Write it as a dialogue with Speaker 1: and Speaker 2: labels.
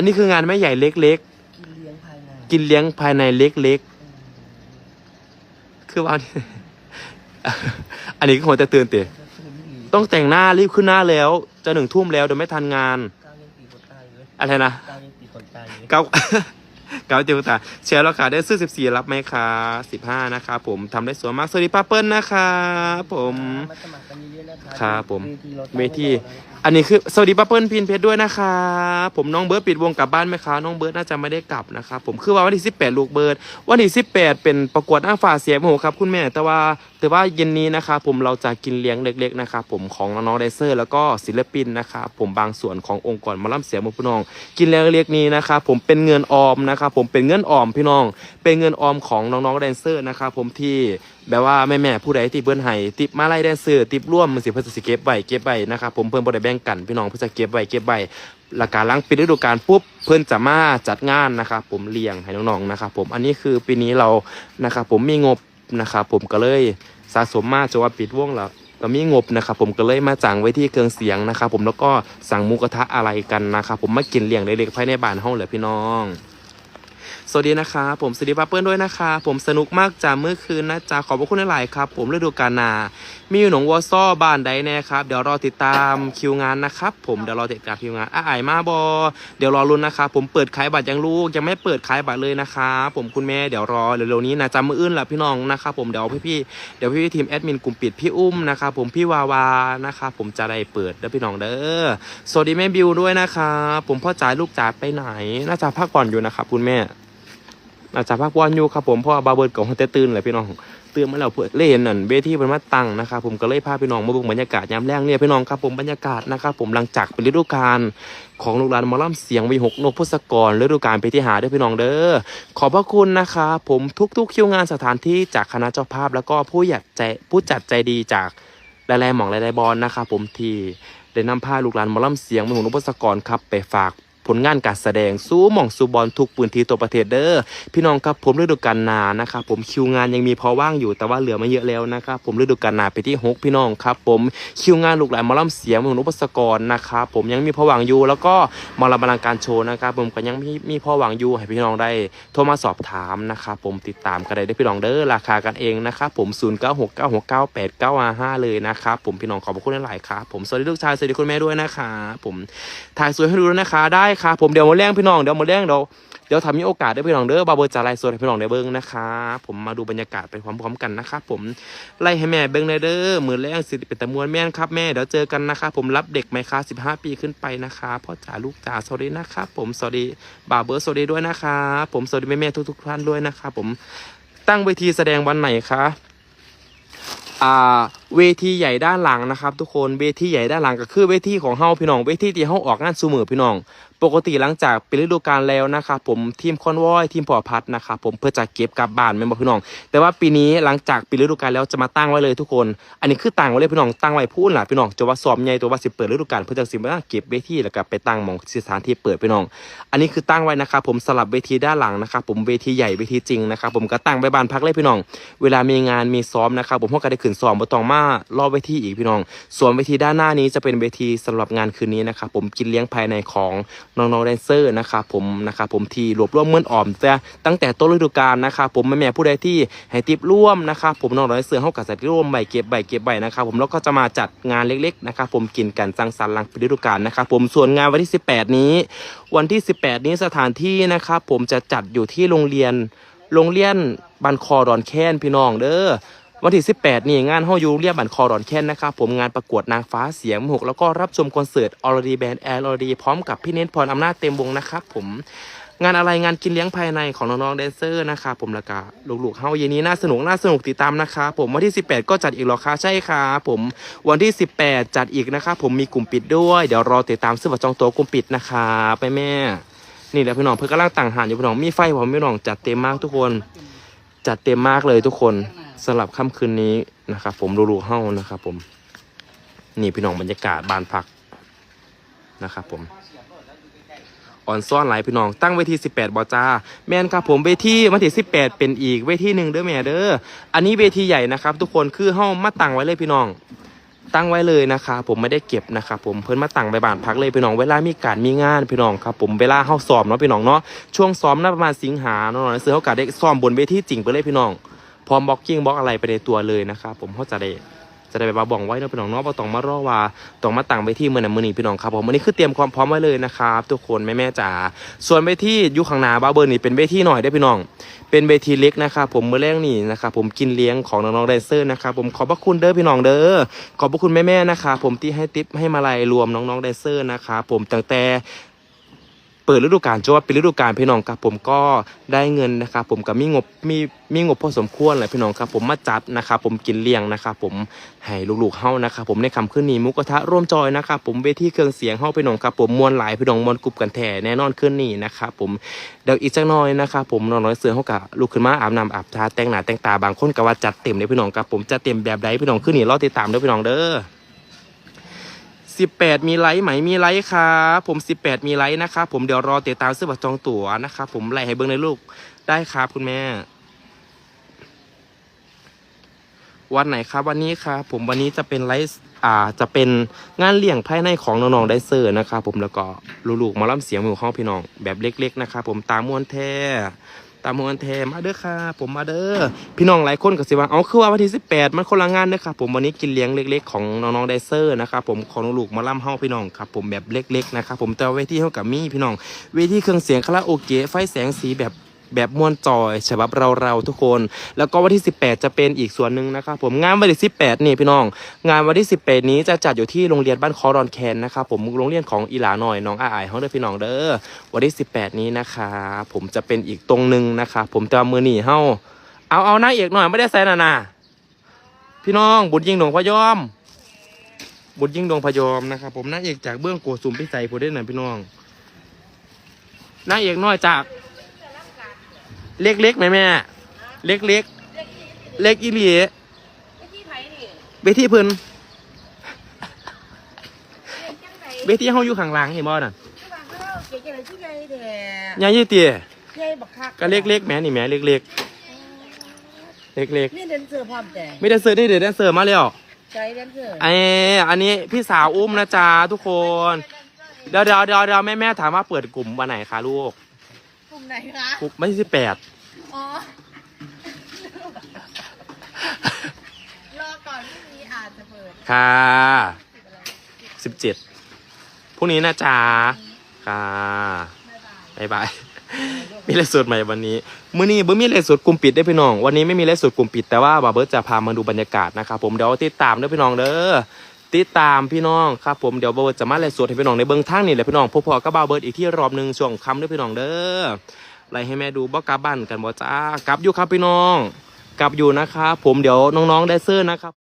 Speaker 1: อันนี้คืองานแม่ใหญ่เล็ก
Speaker 2: กินเลี้ยงภายใน
Speaker 1: ๆ กินเลี้ยงภายในเล็กๆ คือว่า อันนี้ก็คงจะเตือนเตะ
Speaker 2: จะคืนนี่
Speaker 1: ต้องแต่งหน้ารีบขึ้นหน้าแล้ว จะหนึ่งทุ่มแล้วเดี๋ยวไม่ทันงาน
Speaker 2: ก้าวยังตีคนตายเลย
Speaker 1: อะไรนะ
Speaker 2: ก้าวยังตีคนตายเลย
Speaker 1: เก้า เก้าเจียวตาแชร์แล้วค่ะได้ซื้อสิบสี่รับไหมคะสิบห้านะคะผมทำได้สวยมาก สวัสดีป้าเปิ้ลนะคะผม
Speaker 2: มาสมัครกันเยอะๆนะคะ
Speaker 1: ครับผม
Speaker 2: เวทีเราตั้ง
Speaker 1: เวที
Speaker 2: ไว้รอแล้ว
Speaker 1: อันนี้คือสวัสดีป้าเปิ้ลพินเพชรด้วยนะคะผมน้องเบิร์ดปิดวงกลับบ้านไหมคะน้องเบิร์ดน่าจะไม่ได้กลับนะครับผมคือว่าวันที่ 18 ลูกเบิร์ดวันที่ 18 เป็นประกวดอ้างฝ่าเสียงโมโหครับ คุณแม่แต่ว่าแต่ว่าเย็นนี้นะคะผมเราจะกินเลี้ยงเล็กๆนะครับผมของน้องๆไดเซอร์ แล้วก็ศิลปินนะครับผมบางส่วนขององค์กรมาล่ำเสียงมุพี่น้อง กินเลี้ยงเล็กนี้นะครับผมเป็นเงินออมนะครับผมเป็นเงินออมพี่น้อง เป็นเงินออมของน้องๆแดนเซอร์นะครับผมที่แบบว่าแม่ๆผู้ใดที่เบิ้นให้ติปมาไล่แดนเซอร์ติปร่วมมันสิเพิ่นสิเก็บไว้เก็บไว้นะครับผมเพิ่นบ่ได้แบงกันพี่น้องเพื่อจะเก็บไว้เก็บไว้หลักการล้างปิดฤดูกาลปุ๊บเพื่อนจะมาจัดงานนะครับผมเลี้ยงให้น้องๆนะครับผมอันนี้คือปีนี้เรานะครับผมมีงบนะครับผมก็เลยสะสมมาจนว่าปิดวงแล้วก็มีงบนะครับผมก็เลยมาจ้างไว้ที่เครื่องเสียงนะครับผมแล้วก็สั่งมูกระทะอะไรกันนะครับผมมากินเลี้ยงเล็กๆภายในบ้านห้องเลยพี่น้อง สวัสดีนะคะผมสวัสดีป้าเปิ้ลด้วยนะคะ ผมสนุกมากจ้าเมื่อคืนนะจ๊ะขอบพระคุณหลายครับ ผมฤดูกาลนา มีอยู่หนองวัวซ้อบ้านใดแน่ครับเดี๋ยวรอติดตามคิวงานนะครับผมเดี๋ยวรอติดตามคิวงานอะอายมาบอเดี๋ยวรอรุนนะครับผมเปิดขายบัตรยังลูกยังไม่เปิดขายบัตรเลยนะครับผมคุณแม่เดี๋ยวรอเร็วๆนี้นะจำมืออื่นหละพี่น้องนะครับผมเดี๋ยวพี่ๆเดี๋ยวพี่ๆทีมแอดมินกลุ่มปิดพี่อุ้มนะครับผมพี่วาวานะครับผมจะได้เปิดเด้อพี่น้องเด้อสวัสดีแม่บิวด้วยนะครับผมพ่อจ๋าลูกจ๋าไปไหนน่าจะพักผ่อนอยู่นะครับคุณแม่ อาจจะพักวันอยู่ครับผมเพราะว่าบาเบิร์ดกับฮอนเตตื่นเลยพี่น้องตื่นมาแล้วเพื่อเล่นนั่นเวทีเป็นมาตั้งนะครับผมก็เลยพาพี่น้องมาบิ่งบรรยากาศยามแรงเนี่ยพี่น้องครับผมบรรยากาศนะครับผมหลังจากเป็นฤดูกาลของลูกหลานมอลำเสียงวีหกนกพุทธกรฤดูกาลไปที่หาด้วยพี่น้องเด้อขอบพระคุณนะครับผมทุกๆคิวงานสถานที่จากคณะเจ้าภาพ แล้วก็ผู้ใหญ่ใจผู้จัดใจดีจากหลายๆหม่องหลายๆบอลนะครับผมที่ได้นำพาลูกหลานมอลำเสียงวีหกนกพุทธกรครับไปฝาก ผลงานการแสดงสู้หม่องสูบอลทุกปืนทีตัวประเทศเด้อพี่น้องครับผมฤดูกาลหนานะครับผมคิวงานยังมีพอว่างอยู่แต่ว่าเหลือไม่เยอะแล้วนะครับผมฤดูกาลหนาไปที่หกพี่น้องครับผมคิวงานลูกหลานมอลำเสียงของนุปสกรนะครับผมยังมีพอว่างอยู่แล้วก็มอลำบลังการโชว์นะครับผมก็ยังมีมีพอว่างอยู่ให้พี่น้องได้โทรมาสอบถามนะครับผมติดตามกันได้ได้พี่น้องเด้อราคากันเองนะครับผม0 9 6 9 6 9 8 9 5เลยนะครับผมพี่น้องขอบคุณหลายๆครับผมสวัสดีลูกชายสวัสดีคุณแม่ด้วยนะครับผมถ่ายสวยให้ดูนะคะได้ค่ะผมเดี๋ยวมาแรงพี่น้องเดี๋ยวมาแรงเดี๋ยวเดี๋ยวทำมีโอกาสได้พี่น้องเด้อบาเบอร์จะไล่สดให้พี่น้องได้เบิ้งนะคะผมมาดูบรรยากาศไปพร้อมๆกันนะครับผมไล่ให้แม่เบิ้งเลยเด้อมือแรงสิเป็นตะมวนแม่นครับแม่เดี๋ยวเจอกันนะคะผมรับเด็กไหมคะ15ปีขึ้นไปนะคะพ่อจ๋าลูกจ๋าสวัสดีนะครับผมสวัสดีบาเบอร์สวัสดีด้วยนะคะผมสวัสดีแม่ๆทุกๆท่านด้วยนะครับผมตั้งเวทีแสดงวันไหนคะอ่าเวทีใหญ่ด้านหลังนะครับ ทุกคนเวทีใหญ่ด้านหลังก็คือเวทีของเฮาพี่น้องเวทีที่เฮาออกงานซูมือพี่น้อง ปกติหลังจากเป็นฤดูกาลแล้วนะครับผมทีมคอนวอยทีมพอพัดนะครับผมเพื่อจะเก็บกลับบ้านแม่นบ่พี่น้อง แต่ว่าปีนี้หลังจากปิดฤดูกาลแล้วจะมาตั้งไว้เลยทุกคน อันนี้คือตั้งไว้เลยพี่น้องตั้งไว้พูดล่ะพี่น้องจะว่าซ้อมใหญ่ตัวว่าสิเปิดฤดูกาลเพื่อจะสิมาเก็บเวทีแล้วก็ไปตั้งมองสถานที่เปิดพี่น้อง อันนี้คือตั้งไว้นะครับผมสลับเวทีด้านหลังนะครับผมเวทีใหญ่เวทีจริงนะครับผมก็ตั้งไว้บ้านพักเลยพี่น้อง เวลามีงานมีซ้อมนะครับผมพวกก็ได้ขึ้นซ้อมบตองมารอเวทีอีกพี่น้อง ส่วนเวทีด้านหน้านี้จะเป็นเวทีสำหรับงานคืนนี้นะครับผมกินเลี้ยงภายในของน้องๆแดนเซอร์นะครับผมนะครับผมที่รวบรวมเงินออมแต่ตั้งแต่ต้นฤดูกาลนะครับผมแม่ผู้ใดที่ให้ติปร่วมนะครับผมน้องๆแดนเซอร์เฮากับจัดร่วมใบเก็บใบเก็บใบนะครับผมแล้วก็จะมาจัดงานเล็กๆนะครับผมกินกันสังสรรค์หลังปิดฤดูกาลนะครับผมส่วนงานวันที่ 18 นี้ วันที่ 18 นี้สถานที่นะครับผมจะจัดอยู่ที่โรงเรียนโรงเรียนบันคอดอนแค้นพี่น้องเด้อ วันที่ 18 นี่งานเฮาอยู่เรียนบันคอดอนแค้นนะครับผมงานประกวดนางฟ้าเสียงหกแล้วก็รับชมคอนเสิร์ตออร์ดีแบนด์แอร์ออร์ดีพร้อมกับพี่เน้นพรอำนาจเต็มวงนะครับผมงานอะไรงานกินเลี้ยงภายในของน้องๆแดนเซอร์นะครับผมแล้วก็ลูกๆเฮาเย็นนี้น่าสนุกน่าสนุกติดตามนะครับผมวันที่ 18 ก็จัดอีกหรอคะใช่ครับผมวันที่ 18 จัดอีกนะครับผมมีกลุ่มปิดด้วยเดี๋ยวรอติดตามซื้อบัตรจองตัวกลุ่มปิดนะครับไปแม่นี่แหละพี่น้องเพื่อนกำลังต่างหานอยู่พี่น้องมีไฟผมพี่น้องจัดเต็มมากทุกคน จัดเต็มมากเลยทุกคน สำหรับค่ำคืนนี้นะครับ ผมรูๆเฮ้านะครับ ผม นี่พี่น้องบรรยากาศบานพักนะครับผมอ่อนซ่อนหลายพี่น้องตั้งเวที 18บอจ้า แมนครับผมเวทีวันที่18 เป็นอีกเวทีหนึ่งเด้อแม่เด้ออันนี้เวทีใหญ่นะครับ ทุกคนคือเฮ้ามาตั้งไว้เลยพี่น้อง ตั้งไว้เลยนะคะผมไม่ได้เก็บนะคะผมเพิ่นมาตั้งไปบ้านพักเลยพี่น้องเวลามีการมีงานพี่น้องครับผมเวลาเฮาซ้อมเนาะพี่น้องเนาะช่วงซ้อมน่าประมาณสิงหาเนาะเสือเขาก็ได้ซ้อมบนเวทีจริงไปเลยพี่น้อง พร้อมบล็อกกิ้งบล็อกอะไรไปในตัวเลยนะครับผมเขาจะได้จะได้ไปมาบอกไว้เนาะพี่น้องเนาะบ่ต้องมารอว่าต้องมาตั้งเวทีเมื่อนั้นมื้อนี้พี่น้องครับผมอันนี้คือเตรียมความพร้อมไว้เลยนะครับทุกคนแม่ๆจ๋าส่วนเวทีอยู่ข้างหน้าบาเบอร์นี่เป็นเวทีหน่อยได้พี่น้อง เป็นเวทีเล็กนะครับผมเมื่อแรกนี่นะครับผมกินเลี้ยงของน้องๆแดนเซอร์นะครับผมขอบพระคุณเด้อพี่น้องเด้อขอบพระคุณแม่ๆนะครับผมที่ให้ทิปให้มาลัยรวมน้องๆแดนเซอร์นะครับผมตั้งแต่ ปิดฤดูกาลจนว่าเป็นฤดูกาลพี่น้องครับผมก็ได้เงินนะครับผมกับมีงบมีมีงบพอสมควรเลยพี่น้องครับผมมาจัดนะครับผมกินเลี้ยงนะครับผมให้ลูกๆเฮานะครับผมในคำขึ้นนี้มุกกระทะร่วมจอยนะครับผมเวทีเครื่องเสียงเฮาพี่น้องครับผมมวลหลายพี่น้องมวลกรุบกันแถ่แน่นอนขึ้นนี่นะครับผมเดี๋ยวอีกจักหน่อยนะครับผมน้องน้อยเสือเขากะลุกขึ้นมาอาบน้ำอาบทาแต่งหน้าแต่งตาบางคนก็ว่าจัดเต็มเลยพี่น้องครับผมจะเต็มแบบใดพี่น้องขึ้นนี่รอติดตามด้อพี่น้องเด้อ สิบแปดมีไลค์ไหมมีไลค์ครับผมสิบแปดมีไลค์นะครับผมเดี๋ยวรอติดตามซื้อบัตรจองตั๋วนะครับผมไล่ให้เบิ้งเลยลูกได้ครับคุณแม่ วันไหนครับวันนี้ครับผมวันนี้จะเป็นไลฟ์อ่าจะเป็นงานเลี้ยงภายในของน้องๆไดเซอร์นะครับผมแล้วก็ลูกๆมาล่ำเสียงมือห้องพี่น้องแบบเล็ก ๆ นะครับผมตามมวนแท้ ตามมวนแทนมาเด้อค่ะ ผมมาเด้อพี่น้องหลายคนก็สิว่าเอาคือว่าวันที่18 มันคนละงานเด้อครับผมวันนี้กินเลี้ยงเล็ก ๆ ของน้องๆไดเซอร์นะครับผมของลูกมาล่ำเฮาพี่น้องครับผมแบบเล็กๆนะครับผมแต่ว่าเวทีเฮากับมี่พี่น้องเวทีเครื่องเสียงคาราโอเกะไฟแสงสีแบบ แบบมวนจอยฉบับเราเราๆทุกคน แล้วก็วันที่ 18 จะเป็นอีกส่วนหนึ่งนะครับผมงานวันที่18นี่พี่น้อง งานวันที่ 18 นี้จะจัดอยู่ที่โรงเรียนบ้านคอรอนแคนนะครับผมโรงเรียนของอีหลาหน่อยน้องอาอายเขาเด้อพี่น้องเด้อวันที่ 18 นี้นะคะผมจะเป็นอีกตรงหนึ่งนะคะผมจะมือหนีเฮาเอาเอาหน้าเอกหน่อยไม่ได้ใส่นานาพี่น้องบุญยิงดวงพยอม บุญยิงดวงพยอมนะครับผมน้าเอกจากเบื้องโกสุมพิสัยผู้ได้หน่อยพี่น้องน้าเอกน้อยจาก เล็กๆไหมแม่ เล็กๆเล็กอีหลี
Speaker 3: วิธีไผนี่
Speaker 1: เวทีเพิ่น
Speaker 3: เรียนจังได
Speaker 1: เวทีเฮาอยู่ข้างหลังเห็นบ่น่ะ
Speaker 3: ที่ว่าเฮาเก๋ๆเลยที่ใหญ่แท้
Speaker 1: ยายยี่เตี้ย
Speaker 3: ใหญ่บักคัก
Speaker 1: ก็เล็กๆแหม่นี่แหม่เล็กๆเล็ก
Speaker 3: นี่แดนเซอร์พร้อมแต่
Speaker 1: ๆไม่ได้เซอร์ได้เดี๋ยวแดนเซอร์มาแล้ว
Speaker 3: ใจแดนเซอร์
Speaker 1: ไอ้อันนี้พี่สาวอุ้มนะจ๊ะทุกคน เดี๋ยวเดี๋ยวเดี๋ยวเดี๋ยวแม่แม่ถามว่าเปิดกลุ่มวันไหนคะลูก
Speaker 3: กลุ่ม ไหนคะ
Speaker 1: กลุ่มไม่ใช่สิบแปด
Speaker 3: อ๋อ รอก่อนพรุ่งนี้อาจจะเปิด
Speaker 1: ค่ะสิบเจ็ดพรุ่งนี้นะจ๊ะค่ะ
Speaker 3: บ๊ายบาย
Speaker 1: บายบาย มีเลขสดใหม่วันนี้มื้อนี้บ่มีเลขสดกลุ่มปิดได้อพี่น้อง วันนี้ไม่มีเลขสดกลุ่มปิดแต่ว่าบาเบิร์ตจะพามาดูบรรยากาศนะครับผมเดี๋ยวติดตามเด้อพี่น้องเด้อ ติดตามพี่น้องครับผมเดี๋ยวเบิร์ดจะมาเลขสดให้พี่น้องในเบื้องทางนี่แหละพี่น้องพอกับบาเบิร์ดอีกที่รอบหนึ่งช่วงคำด้วยพี่น้องเด้อไล่ให้แม่ดูบ่กลับบ้านกันบ่จ้ากลับอยู่ครับพี่น้อง กลับอยู่นะครับผมเดี๋ยวน้องๆได้เซอร์นะครับ